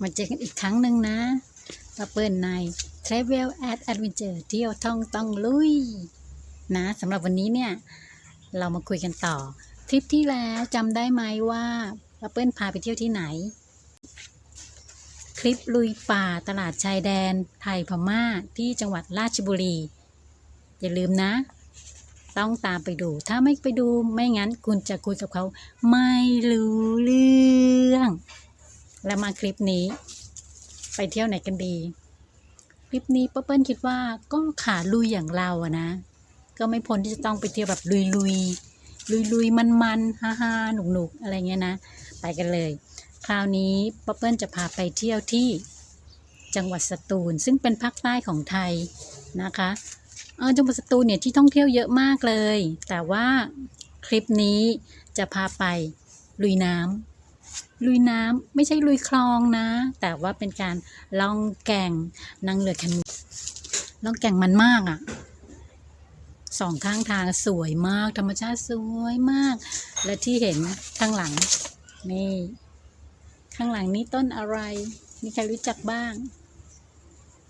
มาเจอกันอีกครั้งหนึ่งนะมาเปิดใน Travel at Adventure เที่ยวท่องต้องลุย นะสำหรับวันนี้เนี่ย เรามาคุยกันต่อ ทริปที่แล้วจำได้ไหมว่าป้าเปิ้ลพาไปเที่ยวที่ไหน คลิปลุยป่าตลาดชายแดน ไทยพม่าที่จังหวัดราชบุรี อย่าลืมนะ ต้องตามไปดู ถ้าไม่ไปดูไม่งั้นคุณจะคุยกับเขา ไม่รู้เรื่อง แล้วมาคลิปนี้ ไปเที่ยวไหนกันดี คลิปนี้ป้าเปิ้ลคิดว่าก็ขาลุยอย่างเราอะนะ ก็ไม่พ้นที่จะต้องไปเที่ยวแบบลุยลุยลุยลุยมันมันฮ่าฮ่าหนุกหนุกอะไรเงี้ยนะ ไปกันเลย คราวนี้ป้าเปิ้ลจะพาไปเที่ยวที่จังหวัดสตูล ซึ่งเป็นภาคใต้ของไทยนะคะเออจังหวัดสตูลเนี่ยที่ท่องเที่ยวเยอะมากเลย แต่ว่าคลิปนี้จะพาไปลุยน้ำ ลุยน้ำไม่ใช่ลุยคลองนะ แต่ว่าเป็นการล่องแก่งนั่งเรือแคนูล่องแก่งมันมากอะ่ะสองข้างทางสวยมาก ธรรมชาติสวยมาก และที่เห็นข้างหลัง นี่ ข้างหลังนี้ต้นอะไร มีใครรู้จักบ้าง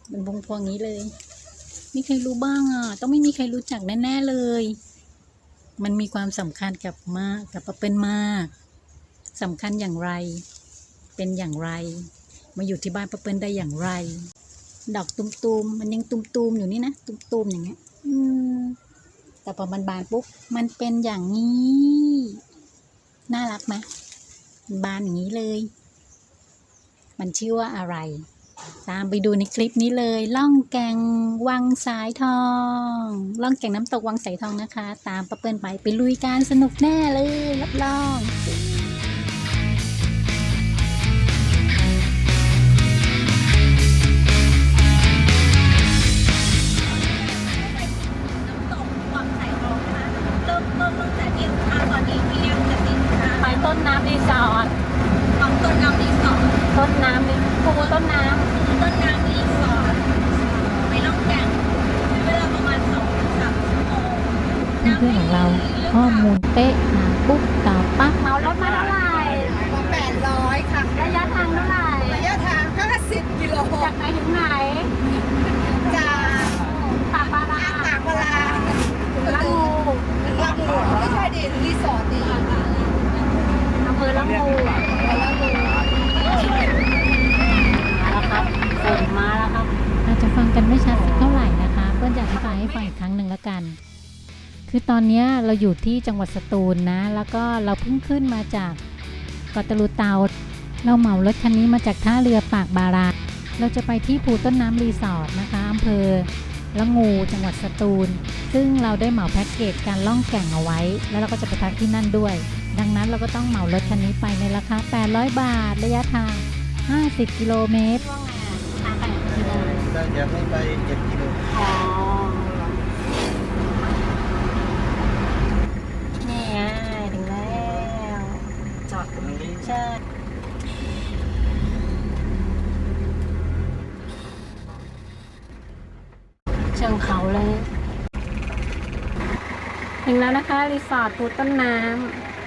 เป็นพวงพวงนี้เลยมีใครรู้บ้างอะ ต้องไม่มีใครรู้จักแน่ๆเลย มันมีความสำคัญกับมากกับปเป็นมาก สำคัญอย่างไร เป็นอย่างไร มาอยู่ที่บ้านป้าเปิ้ลได้อย่างไร ดอกตุมๆมันยังตุมๆอยู่นี่นะตุมๆอย่างเงี้ยอืมแต่พอมันบานปุ๊บมันเป็นอย่างนี้ น่ารักไหมบานอย่างนี้เลย มันชื่อว่าอะไร ตามไปดูในคลิปนี้เลย ล่องแกงวังสายทอง ล่องแกงน้ำตกวังสายทองนะคะ ตามป้าเปิ้ลไปไปลุยการสนุกแน่เลยรับรอง นน้ำรีปูต้นน้ต้นน้ำรีสอร์ทไปล่องแก่งใช้เวลาประมาณสองถึงสามชั่วโมงำเพื่อนของเราข้อมูลเป๊ะมาปุ๊บตอบปั๊บเมารถมาเท่าไหร่แปดร้อยค่ะระยะทางเท่าไหร่ระยะทาง50กิโลจากไหนถึงไหนจากปากบาราตากเวลาละงูลำหลวงไม่ใช่ดิรีสอร์ทดิอำเภอละงูมาแล้ว ครับฝนมาแล้วครับ อาจจะฟังกันไม่ชัดสักเท่าไหร่นะคะ เพื่อนจะอธิบายให้ฟังอีกครั้งหนึ่งแล้วกัน คือตอนนี้เราอยู่ที่จังหวัดสตูลนะ แล้วก็เราเพิ่งขึ้นมาจากกาะตลูเตา เราเหมารถคันนี้มาจากท่าเรือปากบารา เราจะไปที่ภูต้นน้ำรีสอร์ทนะคะอำเภอละงูจังหวัดสตูล ซึ่งเราได้เหมาแพ็กเกจการล่องแก่งเอาไว้ แล้วเราก็จะไปพักที่นั่นด้วย ดังนั้นเราก็ต้องเหมารถคันนี้ไปในราคา 800 บาท ระยะทาง 50 กิโลเมตรก็จะไม่ไปเจ็ดกิโลนี่ไงถึงแล้ว จอดตรงนี้ใช่เชิงเขาเลย ถึงแล้วนะคะ รีสอร์ทภูต้นน้ำ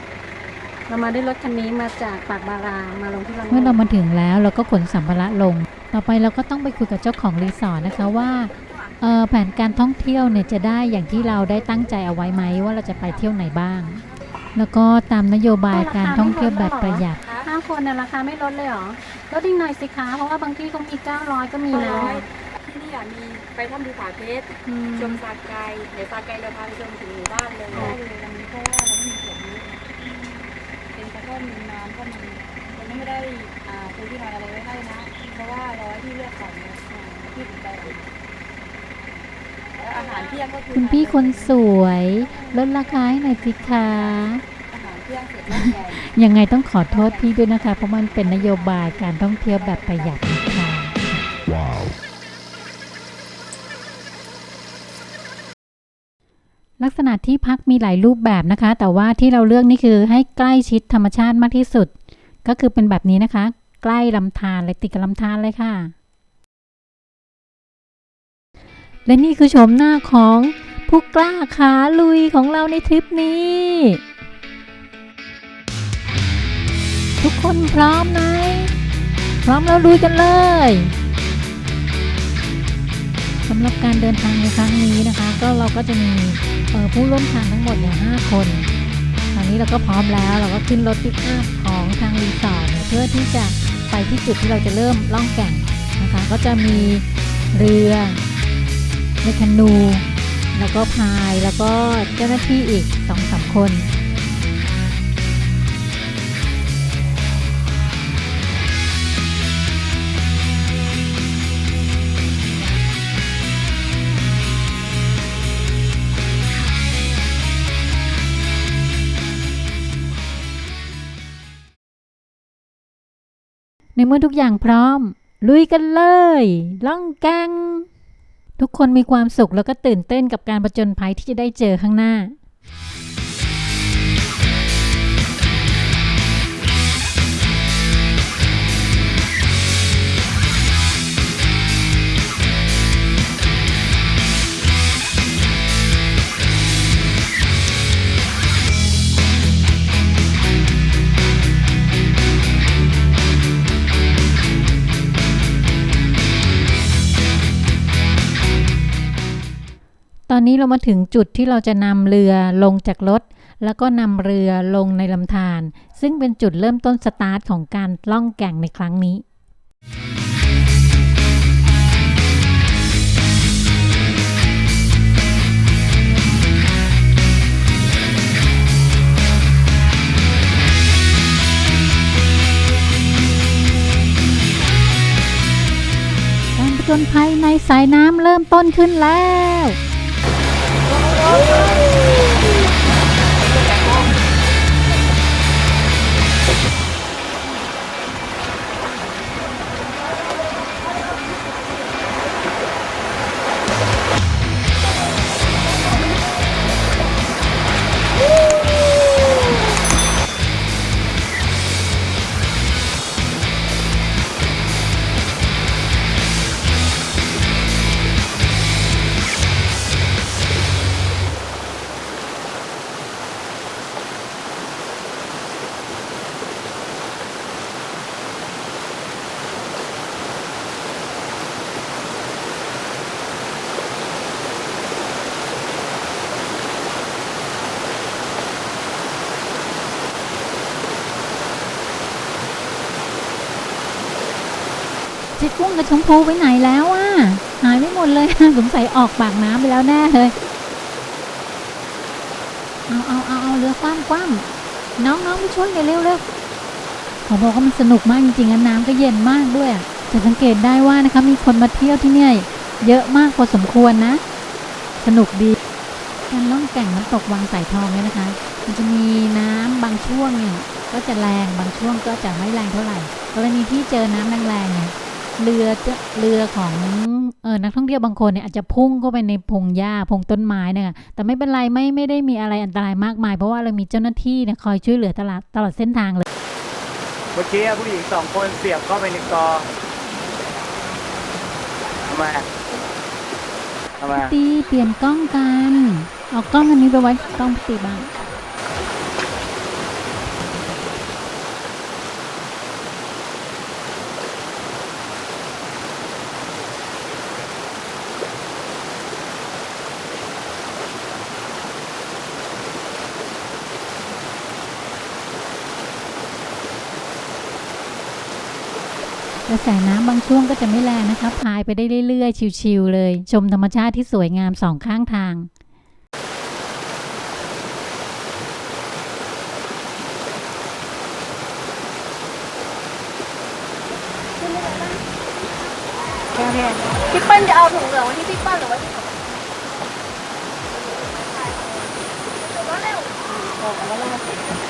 เรามาด้วยรถคันนี้มาจากปากบารามาลงที่ลำเมื่อเรามาถึงแล้วเราก็ขนสัมภาระลง ต่อไปเราก็ต้องไปคุยกับเจ้าของรีสอร์ทนะคะว่าเอ่อแผนการท่องเที่ยวเนี่ยจะได้อย่างที่เราได้ตั้งใจเอาไว้ไหมว่าเราจะไปเที่ยวไหนบ้าง แล้วก็ตามนโยบายการท่องเที่ยวแบบประหยัดห้าคนเนี่ยราคาไม่ลดเลยเหรอลดอีกหน่อยสิคะเพราะว่าบางที่เขามี900ก็มีนะที่นี่อะมีไปถ้ำภูผาเพชรอืมชมสาไกเดี๋ยวสาไกเราพาไปชมถึงหมู่บ้านเลยได้เลยวันนี้เพราะว่าเราไม่มีเสียงนี้ เป็นกระท่อมมีน้ำก็มีมันไม่ได้อ่าซื้อที่มาอะไรไว้ให้นะ เพราะว่าร้อยที่เลือกก่อนเนี่ยที่ถึงใจเราแล้วอาหารเที่ยงก็คือคุณพี่คนสวย ลดราคาให้หน่อยสิคะ อาหารเที่ยงเสร็จแล้วแกงยังไงต้องขอโทษพี่ด้วยนะคะ เพราะมันเป็นนโยบายการท่องเที่ยวแบบประหยัดนะค ลักษณะที่พักมีหลายรูปแบบนะคะ แต่ว่าที่เราเลือกนี่คือให้ใกล้ชิดธรรมชาติมากที่สุด ก็คือเป็นแบบนี้นะคะ ใกล้ลำธารเลยติดกับลำธารเลยค่ะ และนี่คือโฉมหน้าของผู้กล้าขาลุยของเราในทริปนี้ ทุกคนพร้อมไหมพร้อมแล้วลุยกันเลย สำหรับการเดินทางในครั้งนี้นะคะ ก็เราก็จะมีผู้ร่วมทางทั้งหมดเนี่ยห้าคน ตอนนี้เราก็พร้อมแล้วเราก็ขึ้นรถปิกอัพของทางรีสอร์ทเพื่อที่จะไปที่จุดที่เราจะเริ่มล่องแก่งนะคะ ก็จะมีเรือในแคนู แล้วก็พายแล้วก็เจ้าหน้าที่อีกสองสามคน ในเมื่อทุกอย่างพร้อม ลุยกันเลย ล่องแกงทุกคนมีความสุขแล้วก็ตื่นเต้นกับการประจนภัยที่จะได้เจอข้างหน้า นี้เรามาถึงจุดที่เราจะนำเรือลงจากรถ แล้วก็นำเรือลงในลำธารซึ่งเป็นจุดเริ่มต้นสตาร์ทของการล่องแก่งในครั้งนี้การผจญภัยในสายน้ำเริ่มต้นขึ้นแล้ว เกุ้งกับชมพูไปไหนแล้วอะหายไปหมดเลยสงสัยออกปากน้ำไปแล้วแน่เลยเอาเอาเอาเอาเรือคว่ำคว่ำน้องน้องไปช่วยหน่อยเร็วเร็วขอบอกว่ามันสนุกมากจริงๆนะน้ำก็เย็นมากด้วยอะจะสังเกตได้ว่านะคะมีคนมาเที่ยวที่เนี่ยเยอะมากพอสมควรนะ สนุกดีการล่องแก่งน้ำตกวังสายทองเนี่ยนะคะ มันจะมีน้ำบางช่วงเนี่ยก็จะแรงบางช่วงก็จะไม่แรงเท่าไหร่กรณีที่เจอน้ำแรงๆเนี่ย เรือจะเรือของเออนักท่องเที่ยวบางคนเนี่ยอาจจะพุ่งเข้าไปในพงหญ้าพงต้นไม้เนี่ยแต่ไม่เป็นไรไม่ไม่ได้มีอะไรอันตรายมากมาย เพราะว่าเรามีเจ้าหน้าที่เนี่ยคอยช่วยเหลือตลอดตลอดเส้นทางเลย เมื่อกี้ผู้หญิงสองคนเสียบเข้าไปในกอทำไมอะทำไมอะตีเปลี่ยนกล้องกัน เอากล้องอันนี้ไปไว้กล้องปกติบ้าง ระแสน้ำบางช่วงก็จะไม่แรงนะคะพายไปได้เรื่อยๆ ชิวๆเลย ชมธรรมชาติที่สวยงามสองข้างทางพี่เปิ้ลจะเอาถุงเหลืองไว้ที่พี่เปิ้ลหรือว่าที่ผมอ๋อแล้วมันติด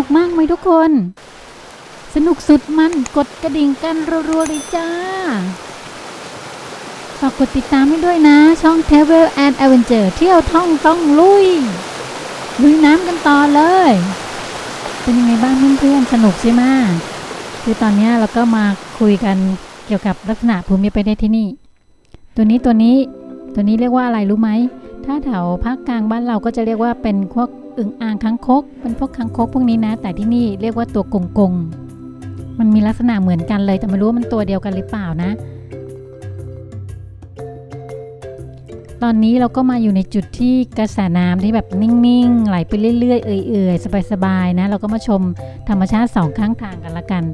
นุกมากไหมทุกคน สนุกสุดมันกดกระดิ่งกันรัวๆเลยจ้า ฝากกดติดตามให้ด้วยนะ ช่อง Travel and Adventure เที่ยวท่องต้องลุย ลุยน้ำกันต่อเลย เป็นยังไงบ้างเพื่อนๆ สนุกใช่ไหมคือตอนนี้เราก็มาคุยกันเกี่ยวกับลักษณะภูมิประเทศที่นี่ ตัวนี้ตัวนี้ตัวนี้เรียกว่าอะไรรู้ไหม ถ้าแถวภาคกลางบ้านเราก็จะเรียกว่าเป็นพวก อึ่งอ่างคังคกเป็นพวกคังคกพวกนี้นะ แต่ที่นี่เรียกว่าตัวกงกง มันมีลักษณะเหมือนกันเลยแต่ไม่รู้ว่ามันตัวเดียวกันหรือเปล่านะ ตอนนี้เราก็มาอยู่ในจุดที่กระแสน้ำที่แบบนิ่งๆ ไหลไปเรื่อยๆ เอื่อยๆ สบายๆนะ เราก็มาชมธรรมชาติสองข้างทางกันละกัน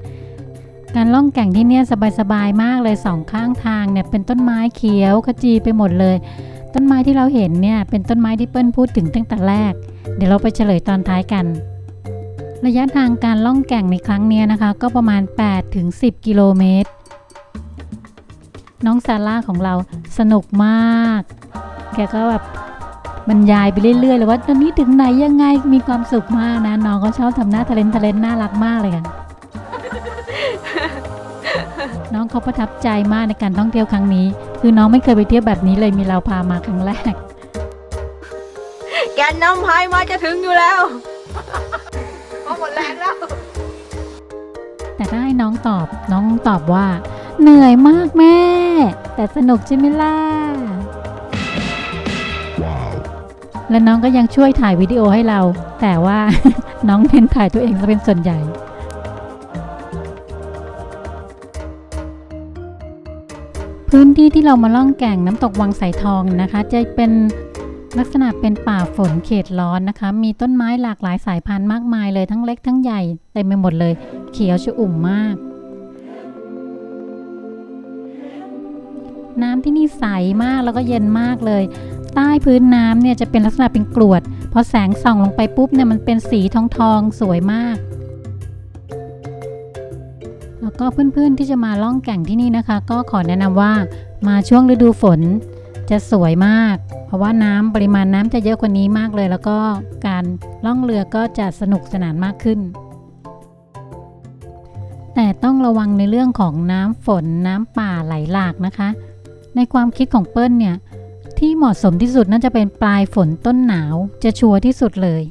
การล่องแก่งที่เนี่ยสบายๆมากเลยสองข้างทางเนี่ยเป็นต้นไม้เขียวขจีไปหมดเลย ต้นไม้ที่เราเห็นเนี่ยเป็นต้นไม้ที่เปิ้ลพูดถึงตั้งแต่แรก เดี๋ยวเราไปเฉลยตอนท้ายกัน ระยะทางการล่องแก่งในครั้งนี้นะคะ ก็ประมาณ 8 ถึง 10 กิโลเมตร น้องซาร่าของเราสนุกมาก แกก็แบบบรรยายไปเรื่อยๆเลยว่าตอนนี้ถึงไหนยังไงมีความสุขมากนะ น้องก็ชอบทำหน้าทะเลนทะเลนน่ารักมากเลยค่ะน้องเขาประทับใจมากในการท่องเที่ยวครั้งนี้ คือน้องไม่เคยไปเที่ยวแบบนี้เลยมีเราพามาครั้งแรก แกนนำพายมาจะถึงอยู่แล้วพอหมดแรงแล้ว แต่ถ้าให้น้องตอบน้องตอบว่า เหนื่อยมากแม่ แต่สนุกใช่ไหมล่ะ และน้องก็ยังช่วยถ่ายวิดีโอให้เรา แต่ว่าน้องเน้นถ่ายตัวเองจะเป็นส่วนใหญ่ พื้นที่ที่เรามาล่องแก่งน้ำตกวังสายทองนะคะ จะเป็นลักษณะเป็นป่าฝนเขตร้อนนะคะ มีต้นไม้หลากหลายสายพันธุ์มากมายเลยทั้งเล็กทั้งใหญ่เต็มไปหมดเลย เขียวชอุ่มมาก น้ำที่นี่ใสมากแล้วก็เย็นมากเลย ใต้พื้นน้ำเนี่ยจะเป็นลักษณะเป็นกรวดพอแสงส่องลงไปปุ๊บเนี่ยมันเป็นสีทองทองๆสวยมาก ก็เพื่อนๆที่จะมาล่องแก่งที่นี่นะคะ ก็ขอแนะนำว่ามาช่วงฤดูฝนจะสวยมาก เพราะว่าน้ำปริมาณน้ำจะเยอะกว่านี้มากเลย แล้วก็การล่องเรือก็จะสนุกสนานมากขึ้น แต่ต้องระวังในเรื่องของน้ำฝนน้ำป่าไหลหลากนะคะ ในความคิดของเปิ้ลเนี่ยที่เหมาะสมที่สุดน่าจะเป็นปลายฝนต้นหนาวจะชัวร์ที่สุดเลย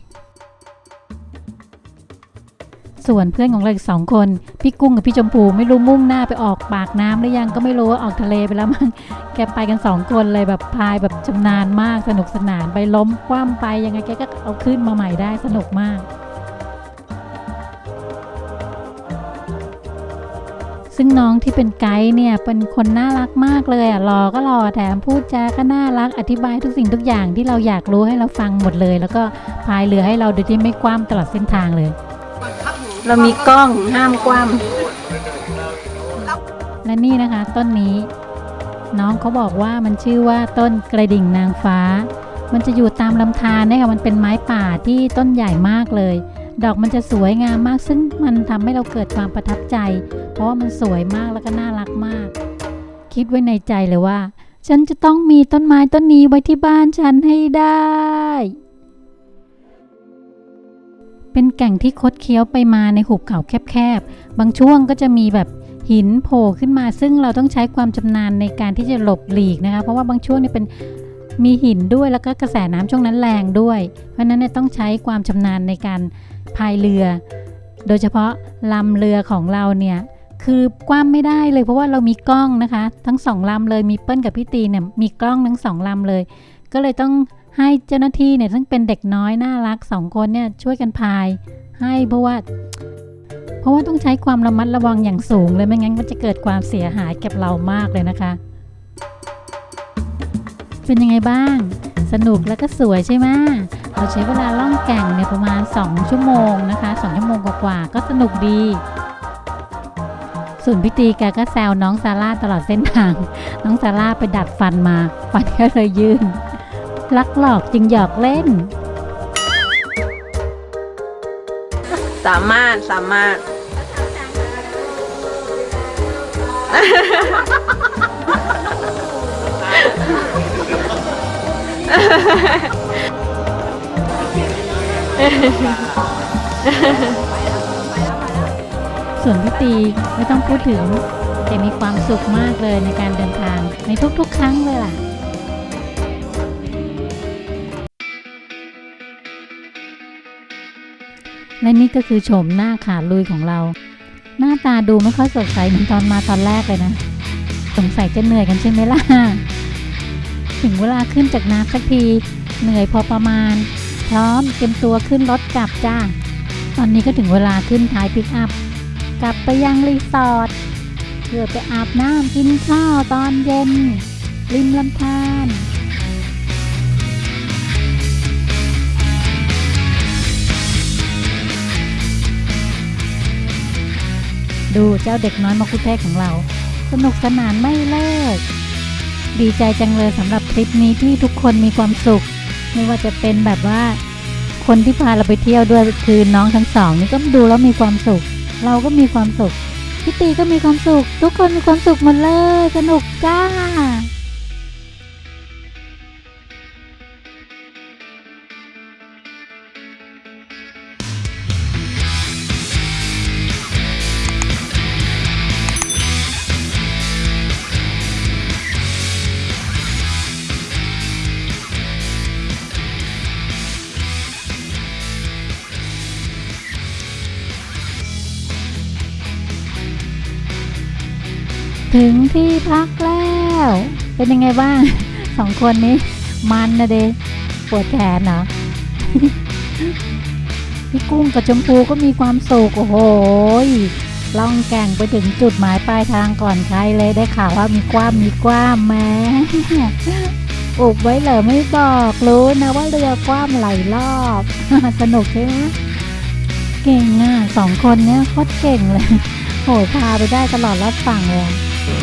ส่วนเพื่อนของเราอีกสองคน พี่กุ้งกับพี่ชมพูไม่รู้มุ่งหน้าไปออกปากน้ำหรือยังก็ไม่รู้ว่าออกทะเลไปแล้วมั้งแกไปกันสองคนเลยแบบพายแบบชำนาญมากสนุกสนานไปล้มคว่ำไปยังไงแกก็เอาขึ้นมาใหม่ได้สนุกมาก ซึ่งน้องที่เป็นไกด์เนี่ยเป็นคนน่ารักมากเลยอะรอก็รอแถมพูดจาก็น่ารักอธิบายทุกสิ่งทุกอย่างที่เราอยากรู้ให้เราฟังหมดเลย แล้วก็พายเรือให้เราโดยที่ไม่คว่ำตลอดเส้นทางเลย เรามีกล้องห้ามคว่และนี่นะคะ ต้นนี้ น้องเขาบอกว่ามันชื่อว่าต้นกระดิ่งนางฟ้า มันจะอยู่ตามลำธารนี่ยมันเป็นไม้ป่าที่ต้นใหญ่มากเลย ดอกมันจะสวยงามมาก ซึ่งมันทำให้เราเกิดความประทับใจ เพราะว่ามันสวยมากแล้วก็น่ารักมาก คิดไว้ในใจเลยว่า ฉันจะต้องมีต้นไม้ต้นนี้ไว้ที่บ้านฉันให้ได้ เป็นแก่งที่คดเคี้ยวไปมาในหุบเขาแคบๆ บางช่วงก็จะมีแบบหินโผล่ขึ้นมา ซึ่งเราต้องใช้ความชำนาญในการที่จะหลบหลีกนะคะ เพราะว่าบางช่วงนี่เป็นมีหินด้วยแล้วก็กระแสน้ำช่วงนั้นแรงด้วย เพราะฉะนั้นเนี่ยต้องใช้ความชำนาญในการพายเรือ โดยเฉพาะลำเรือของเราเนี่ยคือกว้ามไม่ได้เลยเพราะว่าเรามีกล้องนะคะ ทั้งสองลำเลยมีเปิ้ลกับพี่ตีเนี่ยมีกล้องทั้งสองลำเลย ก็เลยต้อง ให้เจ้าหน้าที่เนี่ยซึ่งเป็นเด็กน้อยน่ารักสองคนเนี่ยช่วยกันพาย ให้เพราะว่าเพราะว่าต้องใช้ความระมัดระวังอย่างสูงเลยไม่งั้นมันจะเกิดความเสียหายกับเรามากเลยนะคะ เป็นยังไงบ้าง สนุกแล้วก็สวยใช่ไหมเราใช้เวลาล่องแก่งเนี่ยประมาณ 2 ชั่วโมงนะคะ2ชั่วโมงกว่าๆก็สนุกดีส่วนพี่ตีแกก็แซวน้องซาร่าตลอดเส้นทาง น้องซาร่าไปดัดฟันมา ฟันก็เลยยื่น ลักหลอกจึงหยอกเล่น สามารถสามารถ ส่วนพี่ตีไม่ต้องพูดถึงแกมีความสุขมากเลยในการเดินทางในทุกๆ ครั้งเลยล่ะ และนี่ก็คือโฉมหน้าขาลุยของเรา หน้าตาดูไม่ค่อยสดใสเหมือนตอนมาตอนแรกเลยนะ สงสัยจะเหนื่อยกันใช่ไหมล่ะ ถึงเวลาขึ้นจากน้ำสักที เหนื่อยพอประมาณ พร้อมเตรียมตัวขึ้นรถกลับจ้า ตอนนี้ก็ถึงเวลาขึ้นท้ายปิกอัพ กลับไปยังรีสอร์ทเพื่อไปอาบน้ำกินข้าวตอนเย็น ริมลำธาร ดูเจ้าเด็กน้อยมาคุเทศของเรา สนุกสนานไม่เลิก ดีใจจังเลยสำหรับทริปนี้ที่ทุกคนมีความสุข ไม่ว่าจะเป็นแบบว่า คนที่พาเราไปเที่ยวด้วยคือน้องทั้งสองนี่ก็ดูแล้วมีความสุข เราก็มีความสุขพี่ตีก็มีความสุข ทุกคนมีความสุขหมดเลย สนุกจ้า ถึงที่พักแล้ว เป็นยังไงบ้างสองคนนี้ มันนะเดปวดแขนเหรอพี่กุ้งกับชมพูก็มีความสุขโอ้โหล่องแก่งไปถึงจุดหมายปลายทางก่อนใครเลยได้ข่าวว่ามีกว้ามมีกว้ามแม้อุบไว้เหรอไม่บอกรู้นะว่าเรือกว้ามไหลรอบ สนุกใช่ไหมเก่งอะสองคนเนี้ยโคตรเก่งเลยโหพาไปได้ตลอดรอดฝั่งเลย อะ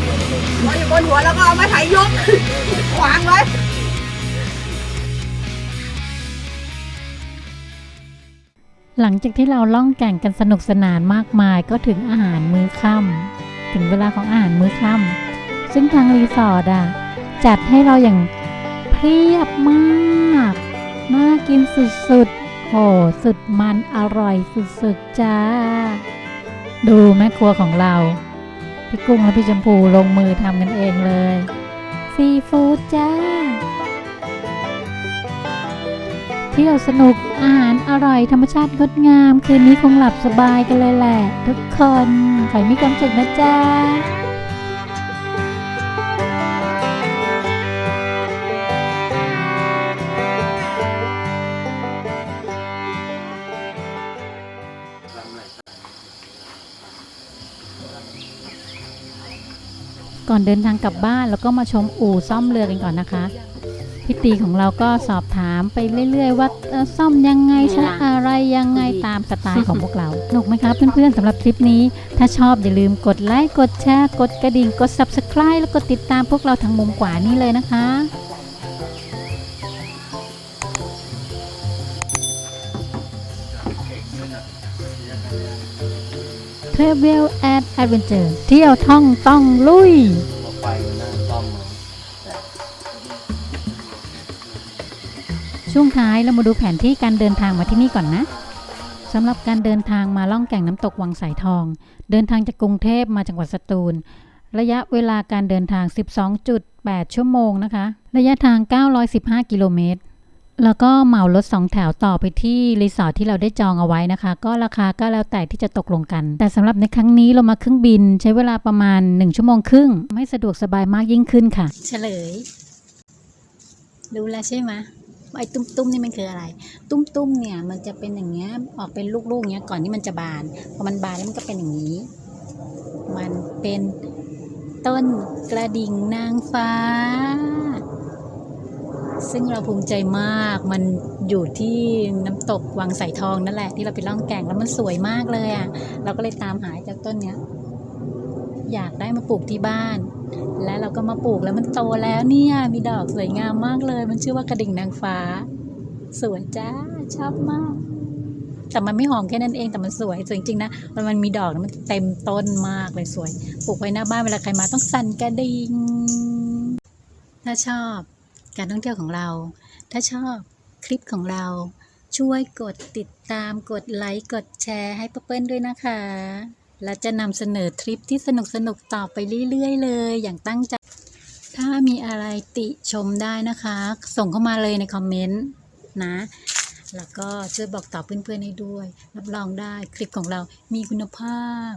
หัวอยู่บนหัวแล้วก็เอาไม้ไถยก ขวางไว้หลังจากที่เราล่องแก่งกันสนุกสนานมากมายก็ถึงอาหารมื้อค่ำถึงเวลาของอาหารมื้อค่ำซึ่งทางรีสอร์ทอะจัดให้เราอย่างเพียบมากน่ากินสุดๆโหสุดมันอร่อยสุดๆจ้า ดูแม่ครัวของเรา พี่กุ้งและพี่ชมพูลงมือทำกันเองเลย ซีฟู้ดจ้า เที่ยวสนุกอาหารอร่อยธรรมชาติงดงาม คืนนี้คงหลับสบายกันเลยแหละ ทุกคนขอให้มีความสุขนะจ๊ะ ก่อนเดินทางกลับบ้านแล้วก็มาชมอู่ซ่อมเรือกันก่อนนะคะพี่ตีของเราก็สอบถามไปเรื่อย ๆ ว่าซ่อมยังไงใช้อะไรยังไงตามสไตล์ของพวกเราสนุกไหมคะเพื่อนๆสำหรับคลิปนี้ ถ้าชอบอย่าลืมกดไลค์กดแชร์กดกระดิ่งกด subscribe แล้วก็ติดตามพวกเราทางมุมขวานี้เลยนะคะ Travel and Adventure เที่ยวท่องต้องลุย ไฟมันนั่งซ่อมมาช่วงท้ายเรามาดูแผนที่การเดินทางมาที่นี่ก่อนนะสำหรับการเดินทางมาล่องแก่งน้ำตกวังสายทอง เดินทางจากกรุงเทพมาจังหวัดสตูล ระยะเวลาการเดินทาง 12.8 ชั่วโมงนะคะ ระยะทาง 915 กิโลเมตร แล้วก็เหมารถสองแถวต่อไปที่รีสอร์ทที่เราได้จองเอาไว้นะคะ ก็ราคาก็แล้วแต่ที่จะตกลงกัน แต่สำหรับในครั้งนี้เรามาเครื่องบิน ใช้เวลาประมาณ 1 ชั่วโมงครึ่ง ไม่สะดวกสบายมากยิ่งขึ้นค่ะ เฉลย รู้แล้วใช่ไหมไอ้ตุ้มๆนี่มันคืออะไร ตุ้มๆเนี่ยมันจะเป็นอย่างเงี้ยออกเป็นลูกๆเงี้ยก่อนที่มันจะบานพอมันบานแล้วมันก็เป็นอย่างนี้ มันเป็นต้นกระดิ่งนางฟ้า ซึ่งเราภูมิใจมากมันอยู่ที่น้ำตกวังสายทองนั่นแหละ ที่เราไปล่องแก่งแล้วมันสวยมากเลยอะ เราก็เลยตามหาจ้าต้นเนี้ย อยากได้มาปลูกที่บ้าน และเราก็มาปลูกแล้วมันโตแล้วเนี่ย มีดอกสวยงามมากเลย มันชื่อว่ากระดิ่งนางฟ้า สวยจ้าชอบมาก แต่มันไม่หอมแค่นั้นเองแต่มันสวยสวยจริงๆนะมันมันมีดอกนะมันเต็มต้นมากเลยสวย ปลูกไว้หน้าบ้านเวลาใครมาต้องสั่นกระดิ่งถ้าชอบ การท่องเที่ยวของเรา ถ้าชอบคลิปของเรา ช่วยกดติดตาม กดไลค์ กดแชร์ให้ป้าเปิ้ลด้วยนะคะ และจะนำเสนอทริปที่สนุกสนุกๆต่อไปเรื่อยๆ เลย อย่างตั้งใจ ถ้ามีอะไรติชมได้นะคะ ส่งเข้ามาเลยในคอมเมนต์นะ แล้วก็ช่วยบอกต่อเพื่อนๆให้ด้วย รับรองได้คลิปของเรามีคุณภาพ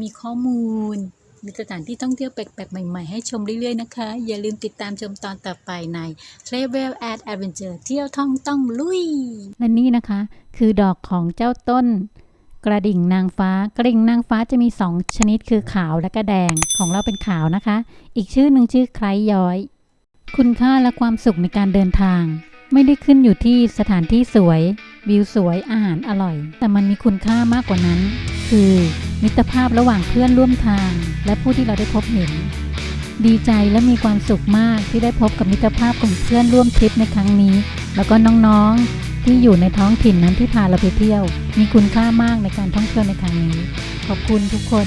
มีข้อมูล มีสถานที่ท่องเที่ยวแปลกๆ ใหม่ๆ ให้ชมเรื่อยๆ นะคะ อย่าลืมติดตามชมตอนต่อไปใน Travel and Adventure เที่ยวท่องต้องลุย และนี่นะคะ คือดอกของเจ้าต้น กระดิ่งนางฟ้ากระดิ่งนางฟ้าจะมี 2 ชนิดคือขาวและก็แดงของเราเป็นขาวนะคะ อีกชื่อหนึ่งชื่อไคล้ย้อย คุณค่าและความสุขในการเดินทาง ไม่ได้ขึ้นอยู่ที่สถานที่สวย วิวสวยอาหารอร่อย แต่มันมีคุณค่ามากกว่านั้น คือมิตรภาพระหว่างเพื่อนร่วมทาง และผู้ที่เราได้พบเห็น ดีใจและมีความสุขมากที่ได้พบกับมิตรภาพของเพื่อนร่วมทริปในครั้งนี้ แล้วก็น้องๆที่อยู่ในท้องถิ่นนั้นที่พาเราไปเที่ยว มีคุณค่ามากในการท่องเที่ยวในครั้งนี้ ขอบคุณทุกคน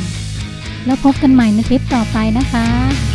แล้วพบกันใหม่ในทริปต่อไปนะคะ